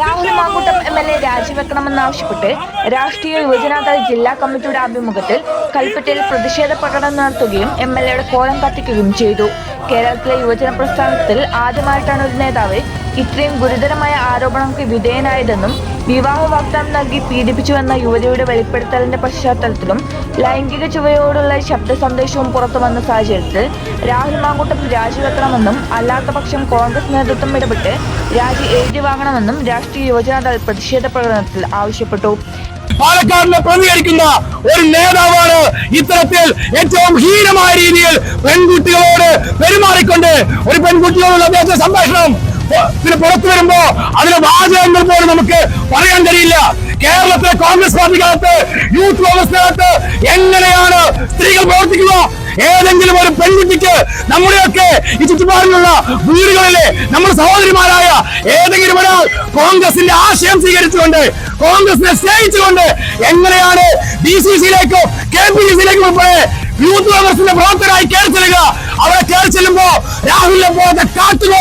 Rahul Mankoottam M L A രാജിവെക്കണമെന്നാവശ്യപ്പെട്ട് Rashtriya യുവജനദൾ ജില്ലാ കമ്മിറ്റിയുടെ ആഭിമുഖ്യത്തിൽ കൽപ്പറ്റയിൽ പ്രതിഷേധ പ്രകടനം നടത്തുകയും എം എൽ എയുടെ കോലം കത്തിക്കുകയും ചെയ്തു. കേരളത്തിലെ യുവജന പ്രസ്ഥാനത്തിൽ ആദ്യമായിട്ടാണ് ഒരു നേതാവ് ഇത്രയും ഗുരുതരമായ ആരോപണങ്ങൾക്ക് വിധേയനായതെന്നും വിവാഹ വാഗ്ദാനം നൽകി പീഡിപ്പിച്ചുവെന്ന യുവതിയുടെ വെളിപ്പെടുത്തലിന്റെ പശ്ചാത്തലത്തിലും ലൈംഗിക ചുവയോടുള്ള ശബ്ദ സന്ദേശവും പുറത്തു വന്ന സാഹചര്യത്തിൽ രാഹുൽ മാങ്കൂട്ടം രാജിവെക്കണമെന്നും അല്ലാത്ത പക്ഷം കോൺഗ്രസ് നേതൃത്വം ഇടപെട്ട് രാജി എഴുതി വാങ്ങണമെന്നും രാഷ്ട്രീയ യുവജനദൾ പ്രതിഷേധ പ്രകടനത്തിൽ ആവശ്യപ്പെട്ടു. പാലക്കാടിനെ പ്രതികരിക്കുന്ന ഒരു നേതാവാണ് ഇത്തരത്തിൽ ഏറ്റവും ഹീനമായ രീതിയിൽ പെൺകുട്ടികളോട് പെരുമാറിക്കൊണ്ട് ഒരു പെൺകുട്ടിയോടുള്ള സംഭാഷണം. പിന്നെ പുറത്തു വരുമ്പോ അതിന് വാചകങ്ങൾ പോലും നമുക്ക് പറയാൻ കഴിയില്ല. കേരളത്തിലെ കോൺഗ്രസ് പാർട്ടിക്കകത്ത് യൂത്ത് കോൺഗ്രസിനകത്ത് എങ്ങനെയാണ് സ്ത്രീകൾ പ്രവർത്തിക്കുക? ഏതെങ്കിലും ഒരു പെൺകുട്ടിക്ക് നമ്മുടെയൊക്കെ ഈ ചുറ്റുപാടിലുള്ള വീടുകളിലെ നമ്മുടെ സഹോദരിമാരായ ഏതെങ്കിലും ഒരാൾ കോൺഗ്രസിന്റെ ആശയം സ്വീകരിച്ചുകൊണ്ട് കോൺഗ്രസിനെ സ്നേഹിച്ചുകൊണ്ട് എങ്ങനെയാണ് ബി സി സിയിലേക്കും കെ പി സി സിയിലേക്കും ഉൾപ്പെടെ യൂത്ത് കോൺഗ്രസിന്റെ പ്രവർത്തകരായി കയറി ചെല്ലുക? അവരെ കയറി ചെല്ലുമ്പോ രാഹുലിനെ പോലത്തെ കാട്ടുകോഴികളെ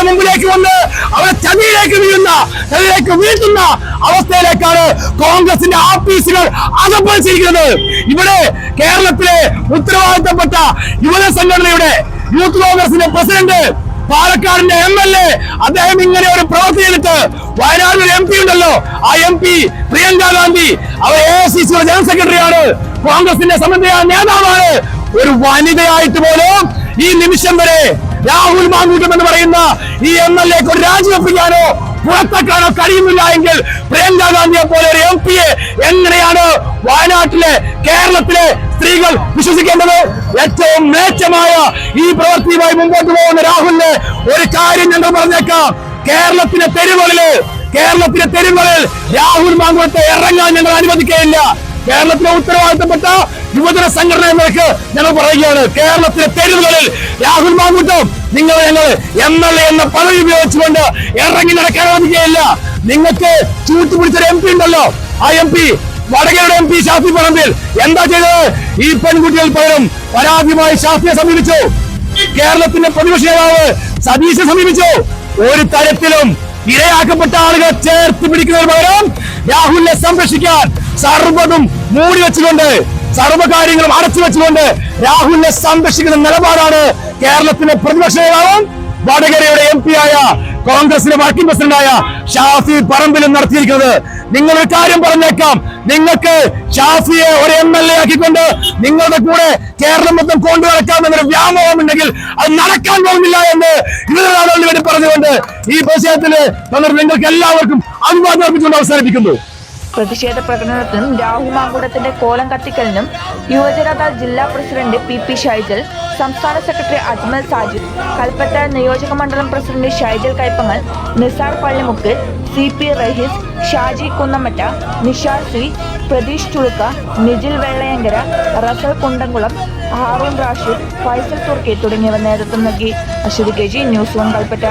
അവരുടെ മുമ്പിലേക്ക് വന്ന് അവരെ ചതിയിലേക്ക് വീഴുന്ന ചതിയിലേക്ക് വീഴ്ത്തുന്ന അവസ്ഥയിലേക്കാണ് കോൺഗ്രസിന്റെ ആഫീസുകൾ അകപ്പതിച്ചിരിക്കുന്നത് ഇവിടെ കേരളത്തിലെ ഉത്തരവാദിത്തപ്പെട്ട യുവജന സംഘടനയുടെ യൂത്ത് കോൺഗ്രസിന്റെ പ്രസിഡന്റ് പാലക്കാടിന്റെ എം എൽ എ അദ്ദേഹം ഇങ്ങനെ ഒരു പ്രവൃത്തി ചെയ്തിട്ട് വയനാട് എം പി ഉണ്ടല്ലോ. ആ എം പി പ്രിയങ്ക ഗാന്ധി അവർ എ ഐ സി സിയുടെ ജനറൽ സെക്രട്ടറിയാണ്. കോൺഗ്രസിന്റെ സമന്വയ നേതാവാണ്. ഒരു വനിതയായിട്ട് പോലും ഈ നിമിഷം വരെ രാഹുൽ മാങ്കൂട്ടം എന്ന് പറയുന്ന ഈ എം എൽ എക്ക് ഒരു രാജിവെപ്പിക്കാനോ പുറത്താക്കാനോ കഴിയുന്നില്ല എങ്കിൽ പ്രിയങ്ക ഗാന്ധിയെ പോലെ ഒരു എം പിയെ എങ്ങനെയാണ് വയനാട്ടിലെ കേരളത്തിലെ സ്ത്രീകൾ വിശ്വസിക്കേണ്ടത്? ഏറ്റവും മേച്ചമായ ഈ പ്രവൃത്തിയുമായി മുമ്പോട്ട് പോകുന്ന രാഹുലിന് ഒരു കാര്യം ഞങ്ങൾ പറഞ്ഞേക്കാം. കേരളത്തിലെ തെരുവുകളിൽ കേരളത്തിലെ തെരുവുകളിൽ രാഹുൽ മാങ്കുളത്തെ ഇറങ്ങാൻ ഞങ്ങൾ അനുവദിക്കുകയില്ല. കേരളത്തിലെ ഉത്തരവാദിത്തപ്പെട്ട യുവജന സംഘടന ഞങ്ങൾ പറയുകയാണ്. കേരളത്തിലെ തെരുവുകളിൽ രാഹുൽ മാങ്കുട്ടം നിങ്ങൾ ഞങ്ങൾ എം എന്ന പദവി ഉപയോഗിച്ചുകൊണ്ട് ഇറങ്ങി നടക്കാൻ അനുവദിക്കുകയില്ല. നിങ്ങൾക്ക് ചൂട്ടുപിടിച്ചൊരു എം പി ഉണ്ടല്ലോ. ആ എം പി വടകരയുടെ എം പി ഷാഫി പറമ്പിൽ. എന്താ ചെയ്തത്? ഈ പെൺകുട്ടികൾ പകരം പരാതിയുമായി ഷാഫിയെ സമീപിച്ചു. കേരളത്തിന്റെ പ്രതിപക്ഷ നേതാവ് സതീശെ സമീപിച്ചു. ഒരു തരത്തിലും ഇരയാക്കപ്പെട്ട ആളുകളെ ചേർത്ത് പിടിക്കുന്നതിന് പകരം രാഹുലിനെ സംരക്ഷിക്കാൻ സർവതും മൂടി വെച്ചുകൊണ്ട് സർവകാര്യങ്ങളും അടച്ചു വെച്ചുകൊണ്ട് രാഹുലിനെ സംരക്ഷിക്കുന്ന നിലപാടാണ് കേരളത്തിലെ പ്രതിപക്ഷ നേതാവും വടകരയുടെ എം പി ആയ കോൺഗ്രസിന്റെ വർക്കിംഗ് പ്രസിഡന്റായ ഷാഫി പറമ്പിലും നടത്തിയിരിക്കുന്നത്. നിങ്ങൾ ഒരു കാര്യം പറഞ്ഞേക്കാം. നിങ്ങൾക്ക് ഷാഫിയെ ഒരു എം എൽ എ ആക്കിക്കൊണ്ട് നിങ്ങളുടെ കൂടെ കേരളം മൊത്തം കൊണ്ടു വ്യാമോഹം ഉണ്ടെങ്കിൽ അത് നടക്കാൻ പോകുന്നില്ല എന്ന് വേണ്ടി പറഞ്ഞുകൊണ്ട് ഈ പ്രശ്നത്തിൽ നിങ്ങൾക്ക് എല്ലാവർക്കും അനുവാദം അർപ്പിച്ചുകൊണ്ട് അവസാനിപ്പിക്കുന്നു. പ്രതിഷേധ പ്രകടനത്തിനും രാഹുൽ മാങ്കൂട്ടത്തിന്റെ കോലം കത്തിക്കലിനും യുവജനതാ ജില്ലാ പ്രസിഡന്റ് പി പി ഷൈജൽ സംസ്ഥാന സെക്രട്ടറി അജ്മൽ സാജിദ് കൽപ്പറ്റ നിയോജക മണ്ഡലം president Shaijal Kaippangal Nisar Pallimukku C P Rahees Shaji Kunnamatta Nishar C Pratheesh Chulukka Nijil Vellayankara Rasal Kundamkulam Haroon Rashid Faisal Thurkki തുടങ്ങിയവർ നേതൃത്വം നൽകി. Aswathi K G news one Kalpetta.